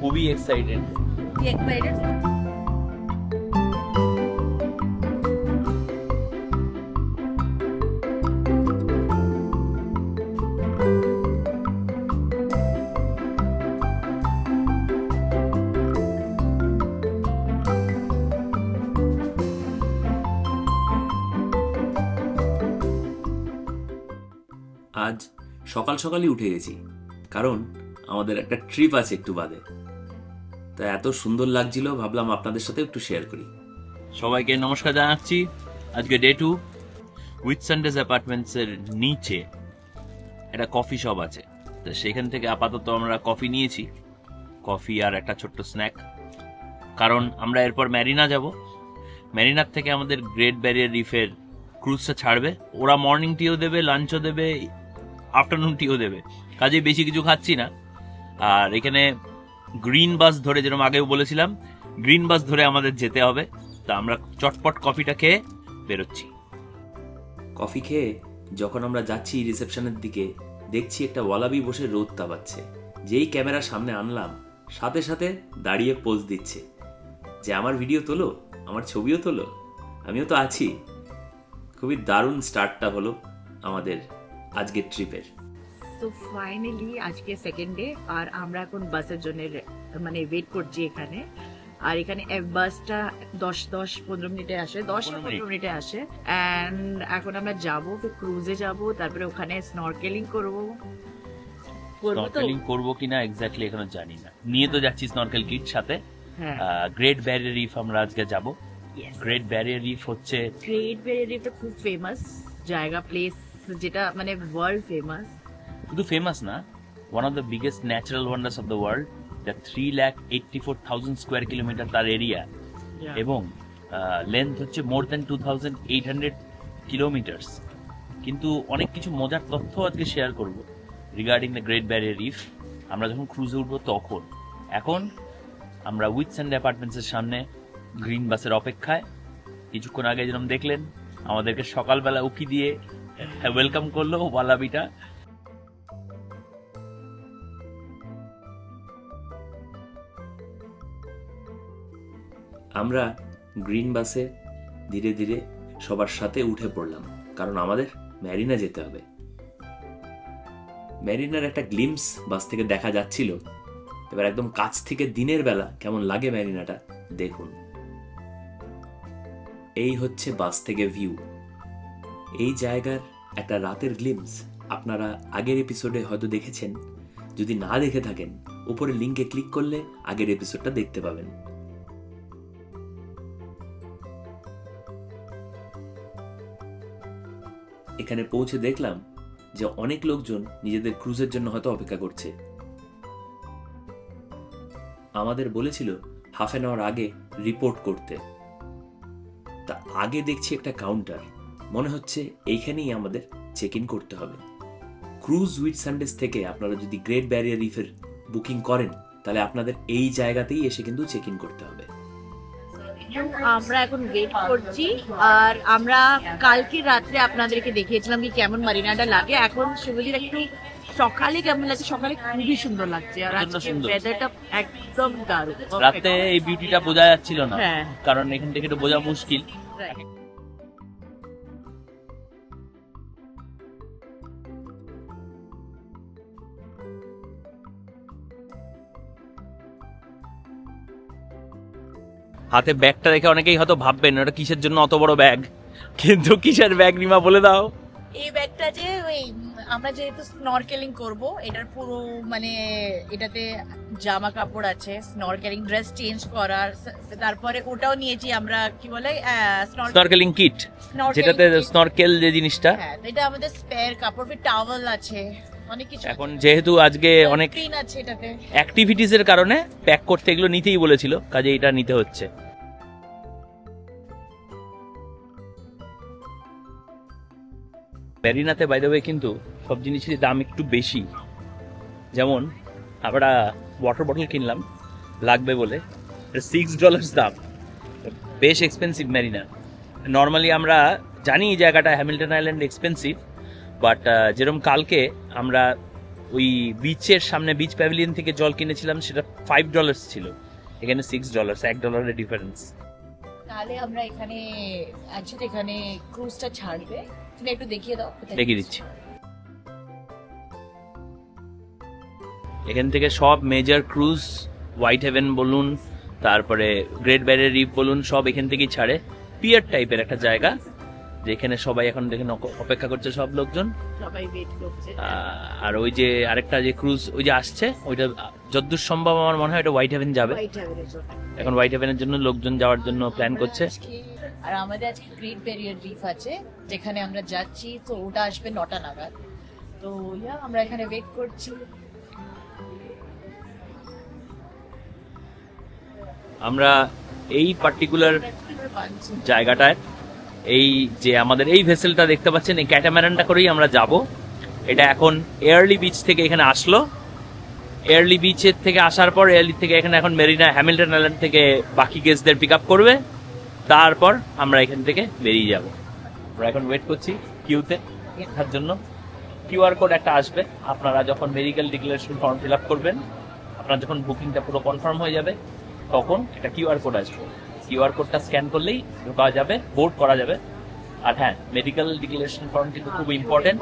খুবই এক্সাইটেড. আজ সকাল সকালই উঠে গেছি কারণ আমাদের একটা ট্রিপ আছে একটু বাদে তা এত সুন্দর লাগছিল, ভাবলাম আপনাদের সাথে একটু শেয়ার করি। সবাইকে নমস্কার জানাচ্ছি। আজকে day two with Sundays apartments এর নিচে একটা কফি শপ আছে। তো সেখান থেকে আপাতত আমরা কফি নিয়েছি। কফি আর একটা ছোট্ট স্ন্যাক কারণ আমরা এরপর ম্যারিনা যাব। ম্যারিনার থেকে আমাদের গ্রেট ব্যারিয়ার রিফের ক্রুজটা ছাড়বে। ওরা মর্নিং টিও দেবে লাঞ্চও দেবে আফটারনুন টিও দেবে। কাজে বেশি কিছু খাচ্ছি না। আর এখানে গ্রিন বাস ধরে যেরকম আগেও বলেছিলাম, গ্রিন বাস ধরে আমাদের যেতে হবে। তা আমরা চটপট কফিটা খেয়ে বেরোচ্ছি। কফি খেয়ে যখন আমরা যাচ্ছি রিসেপশনের দিকে, দেখছি একটা ওয়ালাবি বসে রোদ তাবাচ্ছে যেই ক্যামেরা সামনে আনলাম, সাথে সাথে দাঁড়িয়ে পোজ দিচ্ছে। যে আমার ভিডিও তোলো, আমার ছবিও তোলো, আমিও তো আছি। খুবই দারুণ স্টার্টটা হলো আমাদের আজকের ট্রিপের। তো ফাইনালি আজকে সেকেন্ড ডে আর আমরা এখন বাসের জন্য মানে ওয়েট করছি এখানে। আর এখানে বাসটা দশ দশ পনেরো মিনিটে আসে দশ পনেরো মিনিটে। আসে। অ্যান্ড এখন আমরা যাব ক্রুজে যাব তারপরে ওখানে স্নরকেলিং করব। স্নরকেলিং করব কিনা এক্স্যাক্টলি এখনও জানি না। নিয়ে তো যাচ্ছি স্নরকেল কিট সাথে। গ্রেট ব্যারিয়ার রিফ আমরা আজকে যাব। গ্রেট ব্যারিয়ার রিফ হচ্ছে গ্রেট বেরিয়ারিটা খুব ফেমাস জায়গা প্লেস যেটা মানে ওয়ার্ল্ড ফেমাস শুধু ফেমাস না one of the biggest natural wonders of the world the three lakh eighty four thousand square kilometre তার এরিয়া এবং লেন্থ হচ্ছে more than two thousand eight hundred kilometres কিন্তু অনেক কিছু মজার তথ্য আজকে শেয়ার করব regarding the Great Barrier Reef আমরা যখন ক্রুজে উঠবো তখন। এখন আমরা উইথ স্যান্ড অ্যাপার্টমেন্টসের সামনে গ্রিন বাসের অপেক্ষায়। কিছুক্ষণ আগে যেরকম দেখলেন আমাদেরকে সকালবেলা উকি দিয়ে ওয়েলকাম করল ওয়ালাবিটা আমরা গ্রিন বাসে ধীরে ধীরে সবার সাথে উঠে পড়লাম, কারণ আমাদের ম্যারিনা যেতে হবে। ম্যারিনার একটা গ্লিমস বাস থেকে দেখা যাচ্ছিল। এবার একদম কাছ থেকে দিনের বেলা কেমন লাগে ম্যারিনাটা, দেখুন। এই হচ্ছে বাস থেকে ভিউ। এই জায়গার একটা রাতের গ্লিমস আপনারা আগের এপিসোডে হয়তো দেখেছেন। যদি না দেখে থাকেন উপরে লিঙ্কে ক্লিক করলে আগের এপিসোডটা দেখতে পাবেন। এখানে পৌঁছে দেখলাম যে অনেক লোকজন নিজেদের ক্রুজের জন্য হয়তো অপেক্ষা করছে। আমাদের বলেছিল হাফ অ্যান আওয়ার আগে রিপোর্ট করতে। তা আগে দেখছি একটা কাউন্টার মনে হচ্ছে এইখানেই আমাদের চেক ইন করতে হবে। ক্রুজ উইথ সানডেস থেকে আপনারা যদি গ্রেট ব্যারিয়ার রিফের বুকিং করেন, তাহলে আপনাদের এই জায়গাতেই এসে কিন্তু চেক ইন করতে হবে। আমরা এখন ওয়েট করছি। আর আমরা কালকে রাত্রে আপনাদেরকে দেখিয়েছিলাম কি কেমন মারিনাটা লাগে। এখন সেগুলির একটু সকালে কেমন লাগছে? সকালে খুবই সুন্দর লাগছে। আর আজকে। ওয়েদারটা একদম দারুণ। রাতে এই বিউটিটা বোঝা যাচ্ছিল না। হ্যাঁ। কারণ এখান থেকে তো বোঝা মুশকিল। হাতে ব্যাগটা দেখে অনেকেই হয়তো ভাববেন ওটা কিসের জন্য অত বড় ব্যাগ? কিন্তু কিসের ব্যাগ রিমা বলে দাও। এই ব্যাগটা যে ওই আমরা যেহেতু স্নরকেলিং করব এটার পুরো মানে এটাতে জামা কাপড় আছে স্নরকেলিং ড্রেস চেঞ্জ করার তারপরে ওটাও নিয়েছি আমরা কি বলে স্নরকেলিং কিট যেটাতে স্নরকেল যে জিনিসটা। হ্যাঁ এটা আমাদের স্পেয়ার কাপড় ফির টাওয়েল আছে। এখন যেহেতু আজকে অনেক স্ক্রিন অ্যাক্টিভিটিস এর কারণে প্যাক করতে এগুলো নিতেই বলেছিল কাজে এটা নিতে হচ্ছে। ব্যারিনাতে বাই দ্য কিন্তু সব জিনিসের দাম একটু বেশি। যেমন আমরা ওয়াটার বটল কিনলাম লাগবে বলে। সিক্স ডলার্স দাম। বেশ এক্সপেন্সিভ ম্যারিনা নর্মালি আমরা জানি জায়গাটা হ্যামিল্টন আইল্যান্ড এক্সপেন্সিভ বাট যেরকম কালকে আমরা ওই বিচের সামনে বিচ প্যাভিলিয়ন থেকে জল কিনেছিলাম সেটা ফাইভ ডলার্স ছিল। এখানে সিক্স ডলার্স এক ডলারের ডিফারেন্স তাহলে আমরা এখানে অ্যাকচুয়ালি এখানে ক্রুজটা ছাড়বে। তুমি একটু দেখিয়ে দাও দেখিয়ে দিচ্ছি। এখান থেকে সব মেজর ক্রুজ হোয়াইট হেভেন বলুন তারপরে গ্রেট ব্যারিয়ার রিফ বলুন সব এখান থেকেই ছাড়ে। পিয়ার টাইপের একটা জায়গা। যেখানে সবাই এখন দেখেন অপেক্ষা করছে সব লোকজন। সবাই ওয়েট করছে। আর ওই যে আরেকটা যে ক্রুজ ওই যে আসছে ওইটা আহ, যতদূর সম্ভব আমার মনে হয় এটা হোয়াইট হেভেন যাবে। এখন হোয়াইট হেভেনের জন্য লোকজন যাওয়ার জন্য প্ল্যান করছে। আর আমাদের আজকে গ্রেট ব্যারিয়ার রিফ আছে যেখানে আমরা যাচ্ছি তো ওটা আসবে নটা নাগাদ। তো ইয়া আমরা এখানে ওয়েট করছি। আমরা এই পার্টিকুলার জায়গাটায় এই যে আমাদের এই ভেসেলটা দেখতে পাচ্ছেন, এই ক্যাটাম্যারানটা করেই আমরা যাব। এটা এখন এয়ারলি বিচ থেকে এখানে আসলো। এয়ারলি বিচের থেকে আসার পর এয়ারলি থেকে এখানে এখন মেরিনা, হ্যামিল্টন আইল্যান্ড থেকে বাকি গেস্টদের পিক আপ করবে। তারপর আমরা এখান থেকে বেরিয়ে যাব। আমরা এখন ওয়েট করছি কিউতে ওঠার জন্য। কিউআর কোড একটা আসবে। আপনারা যখন medical declaration form fill up করবেন, আপনার যখন বুকিংটা পুরো কনফার্ম হয়ে যাবে, তখন একটা কিউআর কোড আসবে। কিউআর কোডটা স্ক্যান করলেই ঢোকা যাবে বোর্ড করা যাবে। আর হ্যাঁ মেডিকেল ডিক্লারেশন ফর্ম কিন্তু খুব ইম্পর্টেন্ট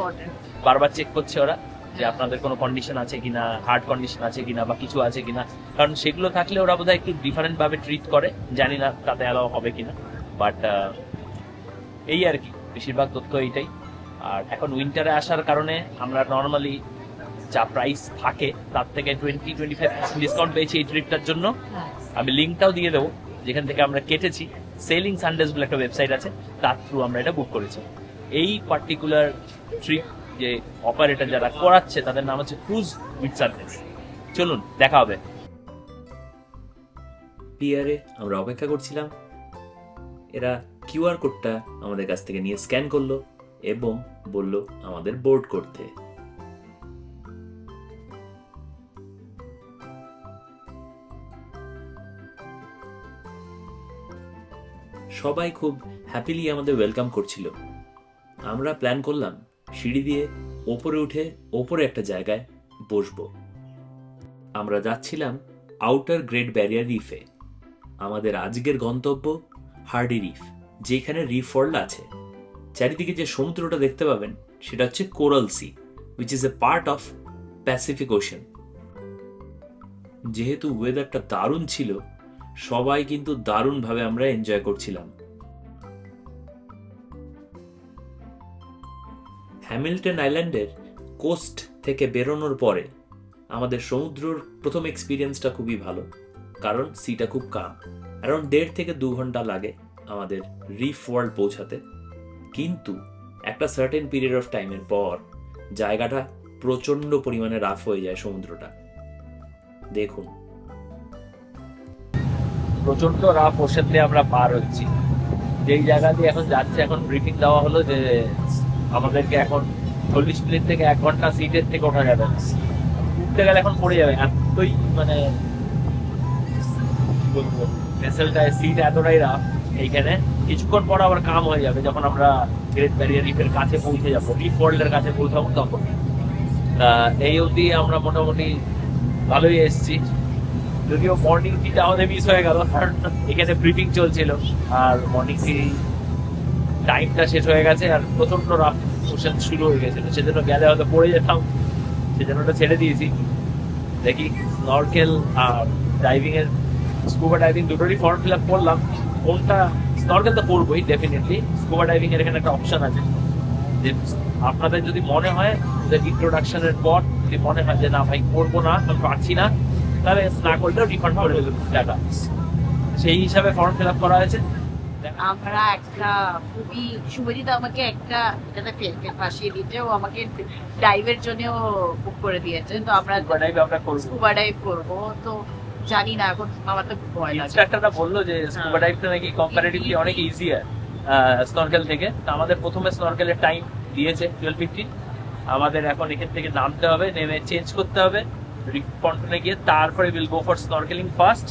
বারবার চেক করছে ওরা যে আপনাদের কোনো কন্ডিশন আছে কিনা হার্ট কন্ডিশন আছে কিনা বা কিছু আছে কিনা। কারণ সেগুলো থাকলে ওরা বোধহয় একটু ডিফারেন্ট ভাবে ট্রিট করে। জানি না তাতে অ্যালাউ হবে কিনা। বাট এই আর কি বেশিরভাগ তথ্য এইটাই। আর এখন উইন্টারে আসার কারণে আমরা নর্মালি যা প্রাইস থাকে তার থেকে টোয়েন্টি টোয়েন্টি ফাইভ ডিসকাউন্ট পেয়েছি এই ট্রিপটার জন্য। হ্যাঁ। আমি লিঙ্কটাও দিয়ে দেবো। যেখান থেকে আমরা কেটেছি সেলিং সানডেজ বলে একটা ওয়েবসাইট আছে, তার থ্রু আমরা এটা বুক করেছি। এই পার্টিকুলার ট্রিপ যে অপারেটর যারা করাচ্ছে, তাদের নাম হচ্ছে ক্রুজ উইথ সানডেজ চলুন, দেখা হবে। পিয়ারে আমরা অপেক্ষা করছিলাম। এরা কিউআর কোডটা আমাদের কাছ থেকে নিয়ে স্ক্যান করল এবং বলল আমাদের বোর্ড করতে। সবাই খুব হ্যাপিলি আমাদের ওয়েলকাম করছিল। আমরা প্ল্যান করলাম, সিঁড়ি দিয়ে ওপরে উঠে ওপরে একটা জায়গায় বসবো। আমরা যাচ্ছিলাম আউটার গ্রেট ব্যারিয়ার রিফে আমাদের আজকের গন্তব্য হার্ডি রিফ যেখানে রিফ ওয়ার্ল্ড আছে। চারিদিকে যে সমুদ্রটা দেখতে পাবেন, সেটা হচ্ছে Coral Sea which is a part of Pacific Ocean যেহেতু ওয়েদারটা দারুণ ছিল সবাই কিন্তু দারুণভাবে আমরা এনজয় করছিলাম। হ্যামিল্টন আইল্যান্ডের কোস্ট থেকে বেরোনোর পরে আমাদের সমুদ্রর প্রথম এক্সপিরিয়েন্সটা খুবই ভালো, কারণ সিটা খুব কাম অ্যারাউন্ড দেড় থেকে দু ঘণ্টা লাগে আমাদের রিফ ওয়ার্ল্ড পৌঁছাতে। কিন্তু একটা সার্টেন পিরিয়ড অফ টাইমের পর জায়গাটা প্রচণ্ড পরিমাণে রাফ হয়ে যায় সমুদ্রটা। দেখুন প্রচণ্ড রাফ ওশেন দিয়ে আমরা পার হচ্ছি। যেই জায়গা দিয়ে এখন যাচ্ছে, এখন ব্রিফিং দেওয়া হলো যে আমাদেরকে এখন চল্লিশ মিনিট থেকে এক ঘণ্টা সিটের থেকে ওঠা যাবে না। উঠতে গেলে এখন পড়ে যাবে, এতই মানে কি বলব ভেসেলটায় সিট এতটাই রাফ এইখানে। কিছুক্ষণ পর আবার কাম হয়ে যাবে, যখন আমরা গ্রেট ব্যারিয়ার রিফের কাছে পৌঁছে যাব রিফ ওয়ার্ল্ডের কাছে পৌঁছাবো তখন। এই অবধি আমরা মোটামুটি ভালোই এসেছি। যদিও মর্নিং টিটা আমাদের মিস হয়ে গেল, কারণ এখানে ব্রিফিং চলছিল। আর মর্নিং টি টাইমটা শেষ হয়ে গেছে, আর প্রচণ্ড রাফ কোশ্চেন শুরু হয়ে গেছিল। সেজন্য গেলে হয়তো পড়ে যেতাম, সেজন্য ওটা ছেড়ে দিয়েছি। দেখি স্নরকেল আর ডাইভিং এর স্কুবা ডাইভিং দুটোরই ফর্ম ফিল আপ করলাম। কোনটা স্নরকেল তো করবোই ডেফিনেটলি স্কুবা ডাইভিং এর এখানে একটা অপশন আছে। যে আপনাদের যদি মনে হয় যে ইন্ট্রোডাকশনের পর, যদি মনে হয় যে না ভাই, করব না পারছি না তাহলে না করলেও রিফান্ড করে দেবে টাকা সেই হিসাবে ফর্ম ফিল আপ করা হয়েছে। আমরা একটা খুবই শুভজিৎ আমাকে একটা এটাতে দিয়েছে। ও আমাকে ডাইভের জন্য বুক করে দিয়েছে। তো আমরা ডাইভ আমরা করব। স্কুবা ডাইভ করব। তো জানি না এখন আমার তো ভয় লাগে। বলল যে স্কুবা ডাইভটা নাকি কম্পারেটিভলি অনেক ইজিয়ার স্নরকেল থেকে। তো আমাদের প্রথমে স্নরকেলের টাইম দিয়েছে টুয়েলভ ফিফটিন আমাদের এখন এখান থেকে নামতে হবে নেমে চেঞ্জ করতে হবে। পন্টনে গিয়ে তারপরে will go for snorkelling first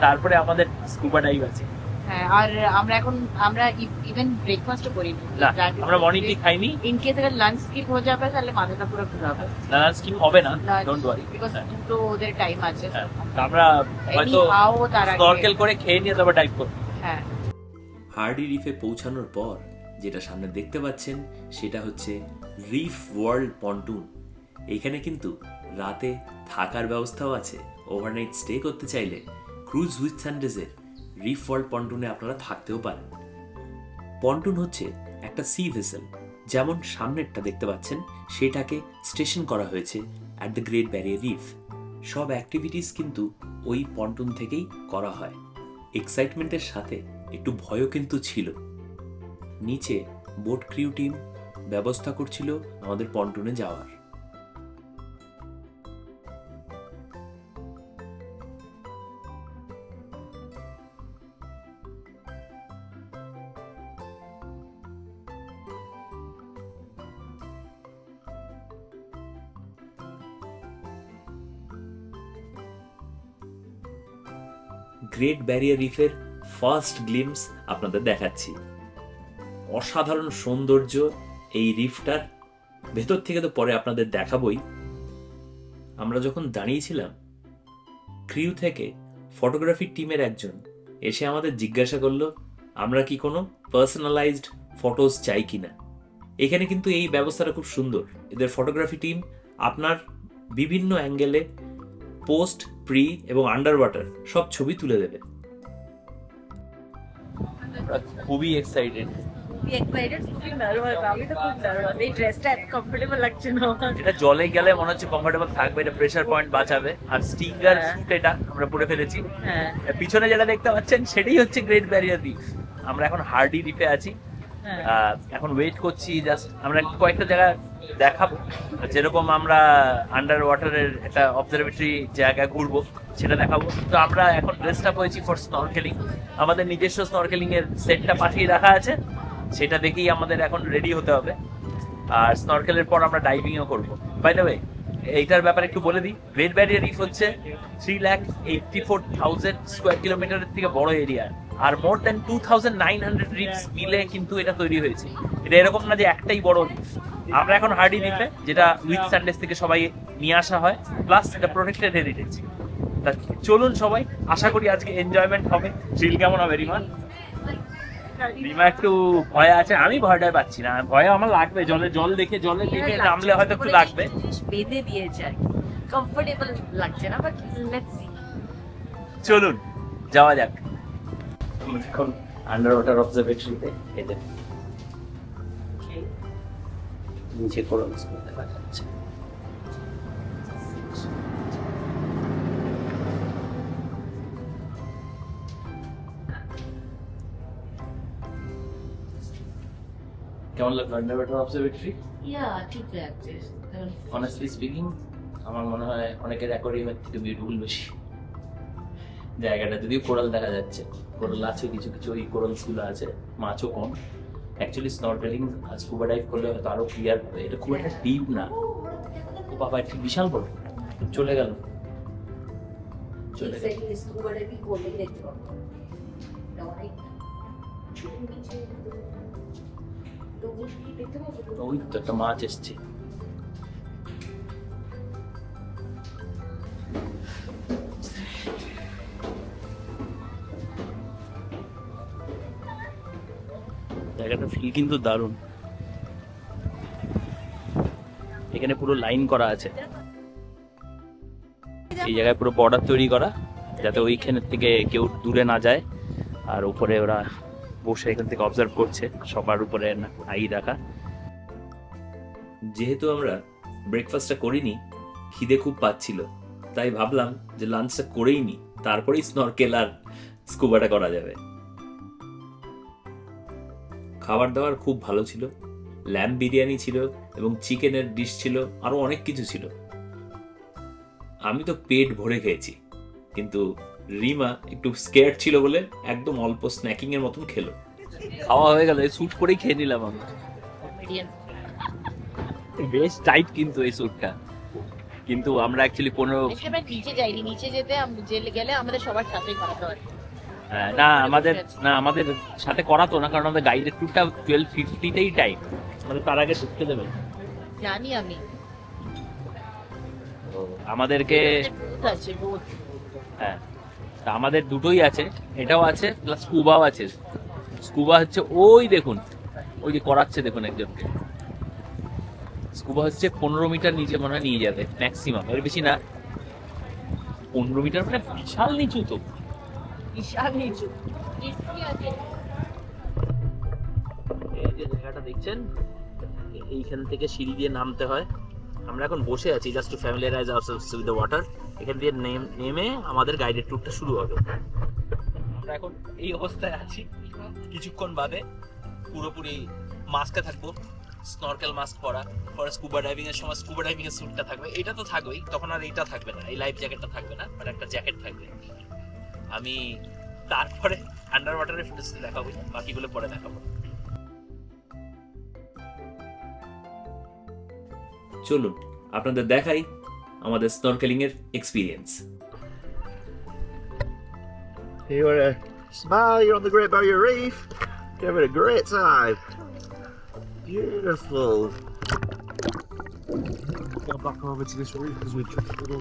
তারপরে আমাদের স্কুবা ডাইভ আছে হ্যাঁ আর আমরা এখন আমরা ইভেন ব্রেকফাস্টও করিনি না আমরা মর্নিং টি খাইনি ইন কেস अगर লাঞ্চ স্কিপ হয়ে যাবে তাহলে মাথাটা পুরো ঘুরাবে লাঞ্চ কি হবে না ডোন্ট ওয়ারি বিকজ দুটো ওদের টাইম আছে হ্যাঁ, আমরা এনি হয়তো হাও তার আগে স্নরকেল করে খেয়ে নিয়ে তারপর ডাইভ করব হ্যাঁ হার্ডি রিফে পৌঁছানোর পর যেটা সামনে দেখতে পাচ্ছেন সেটা হচ্ছে রিফ ওয়ার্ল্ড পন্টুন এখানে কিন্তু রাতে থাকার ব্যবস্থাও আছে। ওভারনাইট স্টে করতে চাইলে ক্রুজ উইথ সানডেজের রিফ ওয়ার্ল্ড পন্টুনে আপনারা থাকতেও পারেন। পন্টুন হচ্ছে একটা সি ভেসেল যেমন সামনেরটা দেখতে পাচ্ছেন, সেটাকে স্টেশন করা হয়েছে at the Great Barrier Reef সব অ্যাক্টিভিটিস কিন্তু ওই পন্টুন থেকেই করা হয়। এক্সাইটমেন্টের সাথে একটু ভয়ও কিন্তু ছিল। নিচে বোট ক্রিউ টিম ব্যবস্থা করছিল আমাদের পন্টুনে যাওয়ার। গ্রেট ব্যারিয়ার রিফের ফার্স্ট গ্লিমস আপনাদের দেখাচ্ছি। অসাধারণ সৌন্দর্য এই রিফটার ভেতর থেকে তো পরে আপনাদের দেখাবই। আমরা যখন দাঁড়িয়েছিলাম ক্রিউ থেকে ফটোগ্রাফি টিমের একজন এসে আমাদের জিজ্ঞাসা করল, আমরা কি কোনো পার্সোনালাইজড ফটোজ চাই কিনা? এখানে কিন্তু এই ব্যবস্থাটা খুব সুন্দর। এদের ফটোগ্রাফি টিম আপনার বিভিন্ন অ্যাঙ্গেলে পোস্ট প্রি এবং আন্ডার ওয়াটার সব ছবি তুলে দেবে। আমরা খুবই এক্সাইটেড। এটা জলে গেলে মনে হচ্ছে কমফোর্টেবল থাকবে এটা প্রেসার পয়েন্ট বাঁচাবে। আর স্টিঙ্গার হ্যাঁ। স্যুট এটা আমরা পরে ফেলেছি। হ্যাঁ। পিছনে যেটা দেখতে পাচ্ছেন সেটাই হচ্ছে গ্রেট ব্যারিয়ার রিফ আমরা এখন হার্ডি রিফে আছি। হ্যাঁ। এখন ওয়েট করছি জাস্ট আমরা কয়েকটা জায়গা দেখাবো। যেরকম আমরা আন্ডার ওয়াটারের একটা অবজারভেটরি জায়গা ঘুরবো, সেটা দেখাবো। তো আমরা এখন ড্রেসটা হয়েছি ফর স্নরকেলিং আমাদের নিজস্ব স্নরকেলিং এর সেটটা পাঠিয়ে রাখা আছে। সেটা দেখেই আমাদের এখন রেডি হতে হবে। আর স্নরকেলের পর আমরা ডাইভিংও করব। বাই দ্য ওয়ে এইটার ব্যাপারে একটু বলে দিই গ্রেট ব্যারিয়ার রিফ হচ্ছে three lakh eighty four thousand square কিলোমিটারের থেকে বড় এরিয়া আর more than two thousand nine hundred reefs মিলে কিন্তু এটা তৈরি হয়েছে। এটা এরকম না যে একটাই বড় রিফ আমরা এখন হার্ডি রিফে যেটা উইথ সানডেস থেকে সবাই নিয়ে আসা হয় প্লাস এটা প্রোটেক্টেড হেরিটেজ তা চলুন সবাই আশা করি আজকে এনজয়মেন্ট হবে। থ্রিল কেমন হবে রিমা? রিমা একটু ভয় আছে আমি ভয়টাই পাচ্ছি না। ভয় আমার লাগবে জলে জল দেখে জলে দেখে নামলে হয়তো একটু লাগবে। বেঁধে দিয়েছে আর কমফোর্টেবল লাগছে না বাট লেটস সি চলুন যাওয়া যাক। এখন আন্ডার ওয়াটার অবজারভেটরিতে এদের নিচে কোরাল দেখা যাচ্ছে। কেমন লাগল? আন্ডার ওয়াটার অবজারভেটরি ইয়া ঠিক লাগছে। অনেস্টলি স্পিকিং আমার মনে হয় অনেকের অ্যাকোয়ারিয়ামের থেকে বিউটিফুল বেশি। জায়গাটা যদিও কোরাল দেখা যাচ্ছে কোরাল আছে কিছু কিছু ওই কোরালসগুলো আছে মাছও কম। অ্যাকচুয়ালি স্নর্কেলিং স্কুবা ডাইভ করলে হয়তো আরও ক্লিয়ার এটা খুব একটা ডিপ না। ও বাবা এটা বিশাল বড়? চলে গেল। চলে গেল। ওই তো একটা মাছ এসছে। জায়গাটা ফিল কিন্তু দারুণ। এখানে পুরো লাইন করা আছে। এই জায়গায় পুরো বর্ডার তৈরি করা, যাতে ওইখানের থেকে কেউ দূরে না যায়। আর উপরে ওরা বসে এখান থেকে অবজার্ভ করছে, সবার উপরে আই রাখা যেহেতু আমরা ব্রেকফাস্টটা করিনি, খিদে খুব পাচ্ছিল। তাই ভাবলাম যে লাঞ্চটা করেই নি, তারপরেই স্নরকেল আর স্কুবাটা করা যাবে। খাবার দাবার খুব ভালো ছিল। ল্যাম্প বিরিয়ানি ছিল এবং চিকেনের ডিশ ছিল আরও অনেক কিছু ছিল। আমি তো পেট ভরে খেয়েছি কিন্তু রিমা একটু স্কেয়ার ছিল বলে একদম অল্প স্ন্যাকিং এর মতন খেলো। খাওয়া হয়ে গেল স্যুট করেই খেয়ে নিলাম আমি বেশ টাইট কিন্তু এই স্যুটটা কিন্তু আমরা অ্যাকচুয়ালি পনেরো নিচে যাইনি নিচে যেতে গেলে আমাদের সবার সাথেই করাতে হ্যাঁ, না আমাদের না আমাদের সাথে করাতো না কারণ আমাদের গাইডের ট্যুরটা টুয়েলভ ফিফটিতেই টাইম আমাদের তার আগে ঢুকতে দেবে। জানি আমি। আমাদেরকে হ্যাঁ তা আমাদের দুটোই আছে এটাও আছে প্লাস স্কুবাও আছে। স্কুবা হচ্ছে ওই দেখুন ওই যে করাচ্ছে দেখুন একজনকে। স্কুবা হচ্ছে পনেরো মিটার নিচে মনে হয় নিয়ে যাবে ম্যাক্সিমাম এর বেশি না। পনেরো মিটার মানে বিশাল নিচু তো। জায়গাটা দেখছেন? এইখান থেকে সিঁড়ি দিয়ে নামতে হয়। আমরা এখন বসে আছি just to familiarize ourselves with the water এখান দিয়ে নেমে আমাদের গাইডেড ট্যুরটা শুরু হবে। আমরা এখন এই অবস্থায় আছি কিছুক্ষণ বাদে। পুরোপুরি মাস্কে থাকব। স্নরকেল মাস্ক পরা। পরে স্কুবা ডাইভিং এর সময় স্কুবা ডাইভিং এর স্যুটটা থাকবে। এটা তো থাকবেই। তখন আর এইটা থাকবে না। এই লাইফ জ্যাকেটটা থাকবে না বাট একটা জ্যাকেট থাকবে। আমি তারপরে আন্ডার ওয়াটারের ফুটেজ দেখাবো বাকিগুলো পরে দেখাবো চলুন আপনাদের দেখাই আমাদের স্নরকেলিং এর experience You want to smile? You're on the Great Barrier Reef. You're having a great time. Beautiful. Go back over to this reef because we've just snorkelling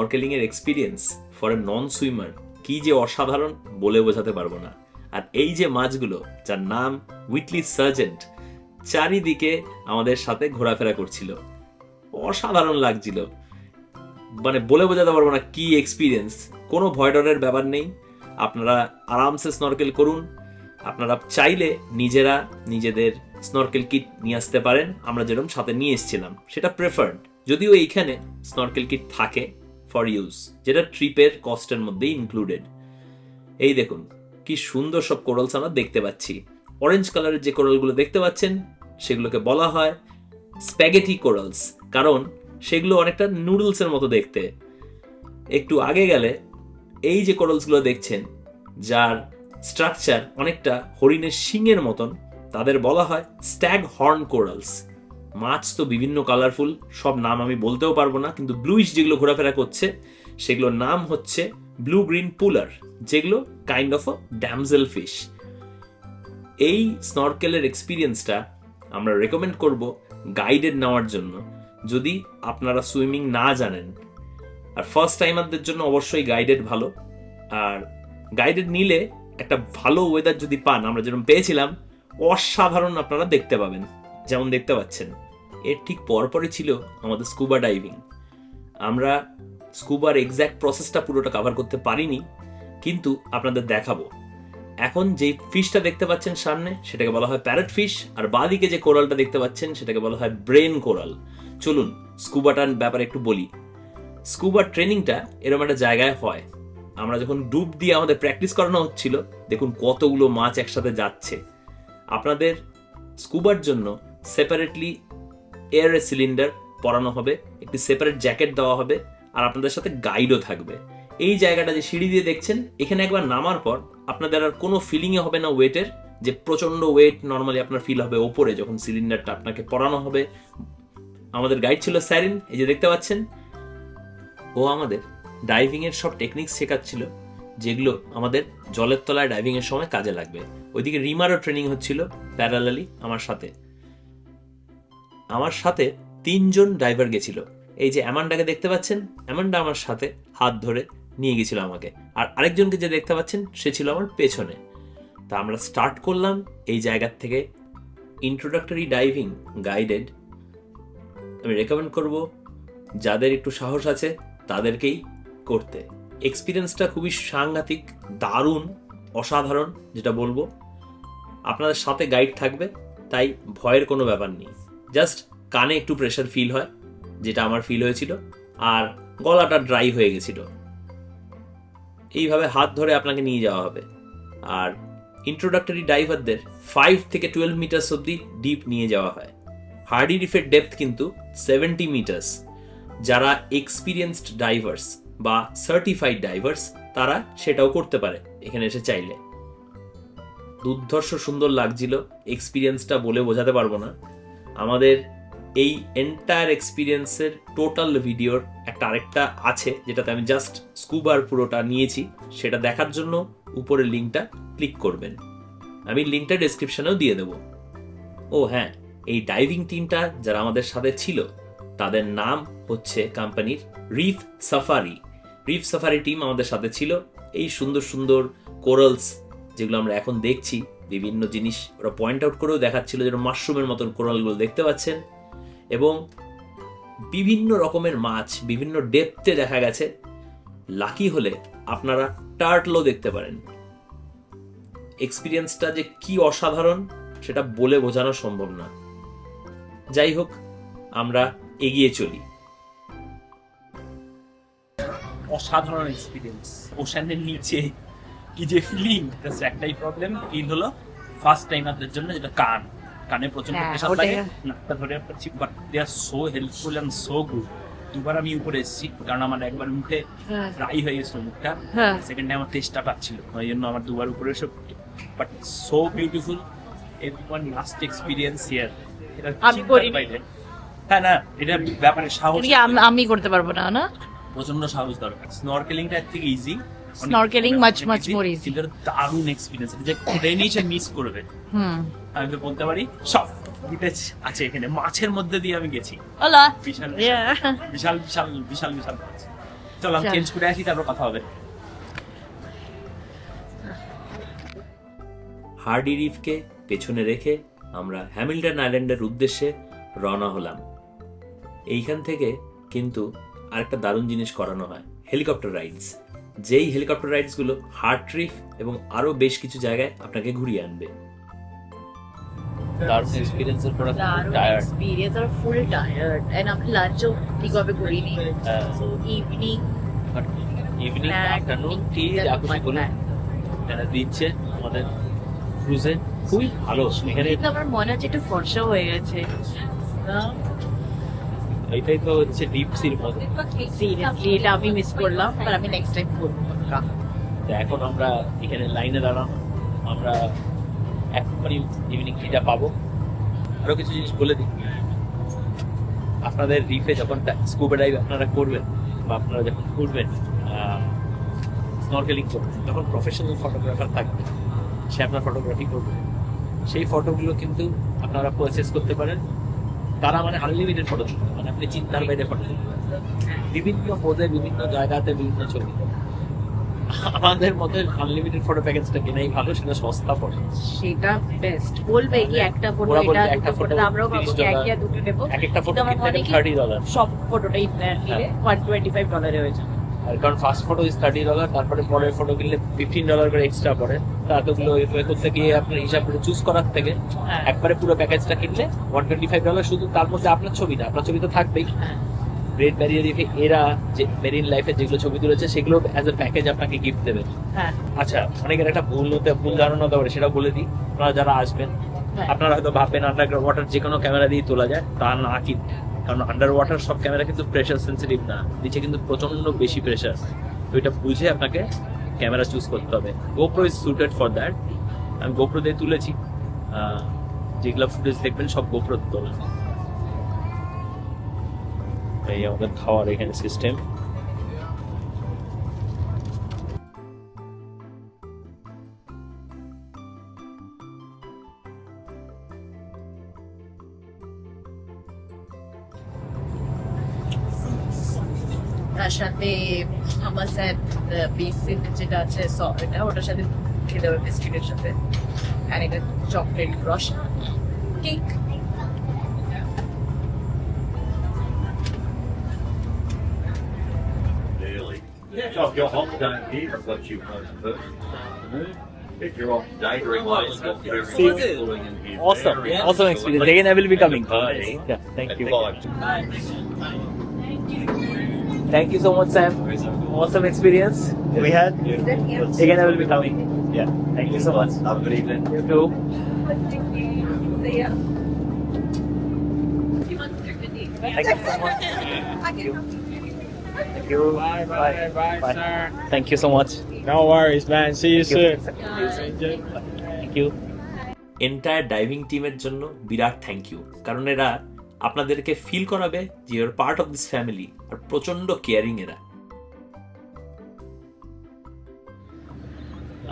এর experience for a non swimmer কি যে অসাধারণ বলে বোঝাতে পারব না। আর এই যে মাছগুলো, যার নাম উইটলি সার্জেন্ট চারিদিকে আমাদের সাথে ঘোরাফেরা করছিল। অসাধারণ লাগছিল। মানে বলে বোঝাতে পারব না কি এক্সপিরিয়েন্স কোনো ভয় ডরের ব্যাপার নেই। আপনারা আরামসে স্নরকেল করুন। আপনারা চাইলে নিজেরা নিজেদের স্নরকেল কিট নিয়ে আসতে পারেন। আমরা যেরকম সাথে নিয়ে এসেছিলাম, সেটা প্রেফার্ড যদিও এইখানে স্নরকেল কিট থাকে। ফর ইউজ যেটা ট্রিপের কস্টের মধ্যেই ইনক্লুডেড এই দেখুন, কি সুন্দর সব কোরালস আমরা দেখতে পাচ্ছি। অরেঞ্জ কালারের যে কোরালগুলো দেখতে পাচ্ছেন, সেগুলোকে বলা হয় স্প্যাগেটি কোরালস কারণ সেগুলো অনেকটা নুডলসের মতো দেখতে। একটু আগে গেলে এই যে কোরালসগুলো দেখছেন, যার স্ট্রাকচার অনেকটা হরিণের শিংয়ের মতন, তাদের বলা হয় স্ট্যাগ হর্ন কোরালস মাছ তো বিভিন্ন কালারফুল সব নাম আমি বলতেও পারব না, কিন্তু ব্লুইশ যেগুলো ঘোরাফেরা করছে, সেগুলোর নাম হচ্ছে ব্লু গ্রিন পুলার যেগুলো kind of uh damsel fish এই স্নরকেলের এক্সপিরিয়েন্সটা আমরা রেকমেন্ড করব গাইডেড নেওয়ার জন্য। যদি আপনারা সুইমিং না জানেন, আর ফার্স্ট টাইমারদের জন্য অবশ্যই গাইডেড ভালো। আর গাইডেড নিলে একটা ভালো ওয়েদার যদি পান, আমরা যেরকম পেয়েছিলাম, অসাধারণ আপনারা দেখতে পাবেন। যেমন দেখতে পাচ্ছেন, এর ঠিক পরপরই ছিল আমাদের স্কুবা ডাইভিং আমরা স্কুবার এক্স্যাক্ট প্রসেসটা পুরোটা কভার করতে পারিনি, কিন্তু আপনাদের দেখাবো। এখন যে ফিশটা দেখতে পাচ্ছেন সামনে, সেটাকে বলা হয় প্যারেট ফিশ আর বাদিকে যে কোরালটা দেখতে পাচ্ছেন, সেটাকে বলা হয় ব্রেন কোরাল। চলুন স্কুবাটার ব্যাপারে একটু বলি। স্কুবার ট্রেনিংটা এরকম একটা জায়গায় হয়। আমরা যখন ডুব দিয়ে আমাদের প্র্যাকটিস করানো হচ্ছিল, দেখুন কতগুলো মাছ একসাথে যাচ্ছে। আপনাদের স্কুবার জন্য সেপারেটলি এয়ার সিলিন্ডার পরানো হবে, একটি সেপারেট জ্যাকেট দেওয়া হবে, আর আপনাদের সাথে গাইডও থাকবে। এই জায়গাটা যে সিঁড়ি দিয়ে দেখছেন, এখানে একবার নামার পর আপনাদের আর কোনো ফিলিংয়ে হবে না ওয়েটের যে প্রচণ্ড ওয়েট নর্মালি আপনার ফিল হবে ওপরে যখন সিলিন্ডারটা আপনাকে পরানো হবে। আমাদের গাইড ছিল স্যারিন এই যে দেখতে পাচ্ছেন, ও আমাদের ডাইভিংয়ের সব টেকনিক্স শেখাচ্ছিল, যেগুলো আমাদের জলের তলায় ডাইভিংয়ের সময় কাজে লাগবে। ওইদিকে রিমারও ট্রেনিং হচ্ছিল প্যারালালি আমার সাথে। আমার সাথে তিনজন ড্রাইভার গেছিল। এই যে অ্যামান্ডাকে দেখতে পাচ্ছেন, অ্যামান্ডা আমার সাথে হাত ধরে নিয়ে গেছিল আমাকে। আর আরেকজনকে যে দেখতে পাচ্ছেন, সে ছিল আমার পেছনে। তা আমরা স্টার্ট করলাম এই জায়গার থেকে। ইন্ট্রোডাক্টরি ডাইভিং গাইডেড আমি রেকমেন্ড করব, যাদের একটু সাহস আছে, তাদেরকেই করতে। এক্সপিরিয়েন্সটা খুবই সাংঘাতিক, দারুণ, অসাধারণ, যেটা বলব। আপনাদের সাথে গাইড থাকবে, তাই ভয়ের কোনো ব্যাপার নেই। জাস্ট কানে একটু প্রেশার ফিল হয়, যেটা আমার ফিল হয়েছিল, আর গলাটা ড্রাই হয়ে গেছিল। এইভাবে হাত ধরে আপনাকে নিয়ে যাওয়া হবে। আর ইন্ট্রোডাক্টরি ডাইভারদের ফাইভ থেকে টুয়েলভ মিটার্স অব্দি ডিপ নিয়ে যাওয়া হয়। হার্ডি রিফের ডেপথ কিন্তু সেভেন্টি মিটার্স যারা এক্সপিরিয়েন্সড ডাইভার্স বা সার্টিফাইড ডাইভার্স তারা সেটাও করতে পারে এখানে এসে চাইলে। দুর্ধর্ষ সুন্দর লাগছিল এক্সপিরিয়েন্সটা বলে বোঝাতে পারব না। আমাদের এই এন্টায়ার এক্সপিরিয়েন্সের টোটাল ভিডিওর একটা আরেকটা আছে, যেটাতে আমি জাস্ট স্কুবার পুরোটা নিয়েছি। সেটা দেখার জন্য উপরের লিঙ্কটা ক্লিক করবেন। আমি লিঙ্কটা ডেসক্রিপশনেও দিয়ে দেবো। ও হ্যাঁ এই ডাইভিং টিমটা যারা আমাদের সাথে ছিল, তাদের নাম হচ্ছে কোম্পানির Reef Safari Reef Safari team আমাদের সাথে ছিল। এই সুন্দর সুন্দর কোরালস যেগুলো আমরা এখন দেখছি বিভিন্ন জিনিস ওরা পয়েন্ট আউট করেও দেখাচ্ছিল যেন মাশরুমের মতন কোরালগুলো দেখতে পাচ্ছেন। এবং বিভিন্ন রকমের মাছ, বিভিন্ন ডেপতে দেখা গেছে। লাকি হলে আপনারা টার্টলও দেখতে পারেন। এক্সপিরিয়েন্সটা যে কি অসাধারণ, সেটা বলে বোঝানো সম্ভব না। যাই হোক, আমরা এগিয়ে চলি। অসাধারণ এক্সপিরিয়েন্স ওশানের নিচে কি যে ফিলিং একটাই প্রবলেম ফিল হলো ফার্স্ট টাইম টাইমারদের জন্য যেটা কান। কানে প্রচণ্ড হ্যাঁ, প্রেশার ওটাই। লাগে নাকটা ধরে পাচ্ছি but they are so helpful and so good দুবার আমি উপরে এসেছি কারণ আমার একবার মুখে ড্রাই হয়ে গেছিল মুখটা। হ্যাঁ। সেকেন্ড টাইম আমার টেস্টটা পাচ্ছিল ওই জন্য আমার দুবার উপরে এসে but so beautiful everyone last experience here এটা আমি করিনি। হ্যাঁ না এটা ব্যাপারে সাহস আমি করতে পারব না না? প্রচণ্ড সাহস দরকার। স্নরকেলিংটা এর থেকে easy Snorkeling much, much more easy. কিন্তু এটা দারুণ এক্সপিরিয়েন্স যে ট্রেনই সে মিস করবে। হুম। আমি তো বলতে পারি সব ফুটেজ আছে এখানে। মাছের মধ্যে দিয়ে আমি গেছি। হলো? বিশাল বিশাল। বিশাল বিশাল বিশাল মাছ। চলো আমি চেঞ্জ করে আসি তারপর কথা হবে। হার্ডি রিফকে পেছনে রেখে আমরা হ্যামিল্টন আইল্যান্ডের উদ্দেশ্যে রওনা হলাম। এইখান থেকে কিন্তু আরেকটা দারুণ জিনিস করানো হয় হেলিকপ্টার রাইডস। যেই হেলিকপ্টার রাইডসগুলো হার্ট ট্রিপ এবং আরও বেশ কিছু জায়গায় আপনাকে ঘুরিয়ে আনবে। দারুণ এক্সপিরিয়েন্সের পর দারুণ এক্সপিরিয়েন্স আর ফুল টায়ার্ড এন্ড আমি লাঞ্চও ঠিকভাবে করিনি। Evening evening afternoon tea tea যা খুশি টা বলুন এটা দিচ্ছে আমাদের ক্রুজে খুবই ভালো। এখানে আমার মনে হচ্ছে একটু ফর্সা হয়ে গেছে। এটাই তো হচ্ছে ডিপ সির মতো সিরিয়াসলি এটা আমি মিস করলাম আর আমি নেক্সট টাইম করব। তো এখন আমরা এখানে লাইনে দাঁড়ানো। আমরা এখনই ইভিনিং টিটা পাবো। আরও কিছু জিনিস বলে দিই। আপনাদের রিফে যখন স্কুবা ডাইভ আপনারা করবেন বা আপনারা যখন ঘুরবেন স্নরকেলিং করবেন তখন প্রফেশনাল ফটোগ্রাফার থাকবে সে আপনার ফটোগ্রাফি করবে। সেই ফটোগুলো কিন্তু আপনারা পারচেস করতে পারেন। তারা মানে আনলিমিটেড ফটো মানে আপনি চিন্তার বাইরে ফটো বিভিন্ন পোজে বিভিন্ন জায়গাতে বিভিন্ন ছবি। আমাদের মতে আনলিমিটেড ফটো প্যাকেজটা কেনাই ভালো সেটা সস্তা পড়ে সেটা বেস্ট বলবে কি একটা ফটো এটা একটা ফটো আমরাও পাবো কি এক দুটো নেব। এক একটা ফটো কিনতে মনে কি থার্টি ডলার সব ফটোটাই নিলে ওয়ান টোয়েন্টি ফাইভ ডলারে হয়ে যাবে। আর কারণ first photo is thirty dollar তারপরে পরের ফটো কিনলে ফিফটিন ডলার করে এক্সট্রা পড়ে। এতগুলো করতে গিয়ে আপনার হিসাব করে চুজ করার থেকে হ্যাঁ। একবারে পুরো প্যাকেজটা কিনলে ওয়ান টোয়েন্টি ফাইভ ডলার শুধু তার মধ্যে আপনার ছবি না আপনার ছবি তো থাকবেই। গ্রেট ব্যারিয়ার রিফে এরা যে মেরিন লাইফে যেগুলো ছবি তুলেছে সেগুলো অ্যাজ এ প্যাকেজ আপনাকে গিফট দেবে। হ্যাঁ। আচ্ছা অনেকের একটা ভুল হতে ভুল ধারণা হতে পারে সেটা বলে দিই। আপনারা যারা আসবেন হ্যাঁ। আপনারা হয়তো ভাববেন আন্ডার ওয়াটার যে কোনো ক্যামেরা দিয়ে তোলা যায় তা না কিন্তু। কারণ আন্ডার ওয়াটার সব ক্যামেরা কিন্তু প্রেশার সেন্সিটিভ না। নিচে কিন্তু প্রচণ্ড বেশি প্রেশার তো এটা বুঝে আপনাকে ক্যামেরা চুজ করতে হবে। GoPro is suited for that আমি গোপ্রো দিয়ে তুলেছি। যেগুলো ফুটেজ দেখবেন সব গোপ্রো তোলা। এই আমাদের খাওয়ার এখানে সিস্টেম সাথে আমার স্যার বেসিন যেটা আছে স- এটা ওটার সাথে খেতে হবে বিস্কিটের সাথে আর এটা চকলেট রস cake So if you're hot down here, I've got you close first. If you're off daydreaming, it's got very See you. nice cooling in here. Awesome, Very awesome nice. experience. Again, I will be coming. Party Yeah, thank at you. five. Thank you so much, Sam. Awesome experience we had. Again, I will be coming. Yeah, thank you so much. Have a good evening. You too. Thank you so much. Thank you. Thank you. Bye, bye, bye, bye. Thank you so much. No worries, man. See you Thank you. soon. Thank you. Entire diving টিমের জন্য বিরাট thank you কারণ এরা আপনাদেরকে feel করাবে যে your part of this family আর প্রচণ্ড caring এরা।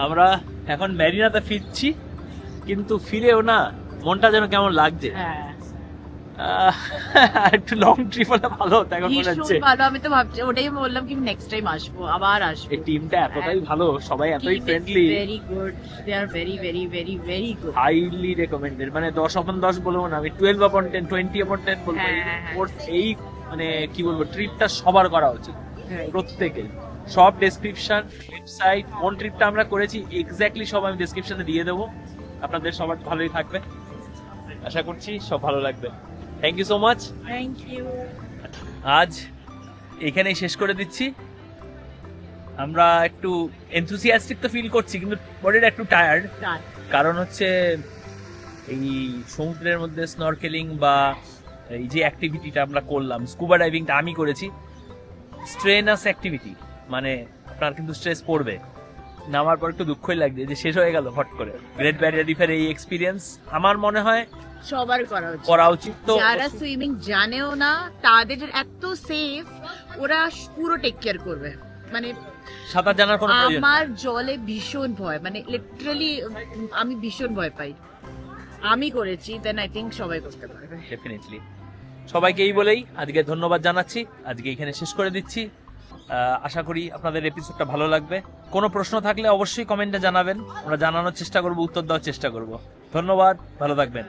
আমরা এখন ম্যারিনাতে ফিরছি, কিন্তু ফিরেও না মনটা যেন কেমন লাগছে। হ্যাঁ। একটু লং ট্রিপ হলে ভালো হতো এখন মনে হচ্ছে। ভালো আমি তো ভাবছি ওটাই বললাম কি নেক্সট টাইম আসব আবার আসব। এই টিমটা এতটাই ভালো সবাই এতই friendly very good they are very very very very good highly recommended মানে দশ অপন দশ বলব না আমি twelve upon ten twenty upon ten বলব হ্যাঁ, হ্যাঁ, হ্যাঁ। এই মানে কি বলব ট্রিপটা সবার করা উচিত প্রত্যেকের। সব ডেসক্রিপশন ওয়েবসাইট কোন ট্রিপটা আমরা করেছি এক্স্যাক্টলি সব আমি ডেসক্রিপশনে দিয়ে দেবো। আপনাদের সবার ভালোই থাকবে। আশা করছি সব ভালো লাগবে। Thank you so much thank you আজ এখানেই শেষ করে দিচ্ছি। আমরা একটু এনথুসিয়াস্টিক তো ফিল করছি কিন্তু বডিটা একটু টায়ার্ড কারণ হচ্ছে এই সমুদ্রের মধ্যে স্নরকেলিং বা এই যে অ্যাক্টিভিটিটা আমরা করলাম স্কুবা ডাইভিংটা আমি করেছি। স্ট্রেনাস অ্যাক্টিভিটি মানে আপনার কিন্তু স্ট্রেস পড়বে। নামার পর একটু দুঃখই লাগছে যে শেষ হয়ে গেল ফট করে। গ্রেট ব্যারিয়ার রিফের এই এক্সপিরিয়েন্স আমার মনে হয় সবার করা উচিত। করা উচিত তো যারা সুইমিং জানেও না তাদের এত সেফ ওরা পুরো টেক কেয়ার করবে। মানে সাঁতার জানার কোনো প্রয়োজন আমার জলে ভীষণ ভয় মানে লিটারালি আমি ভীষণ ভয় পাই। আমি করেছি দেন আই থিঙ্ক সবাই করতে পারবে। ডেফিনেটলি সবাইকে এই বলেই আজকে ধন্যবাদ জানাচ্ছি। আজকে এখানে শেষ করে দিচ্ছি। আশা করি আপনাদের এপিসোডটা ভালো লাগবে। কোনো প্রশ্ন থাকলে অবশ্যই কমেন্টে জানাবেন। আমরা জানানোর চেষ্টা করব, উত্তর দেওয়ার চেষ্টা করব। ধন্যবাদ, ভালো থাকবেন।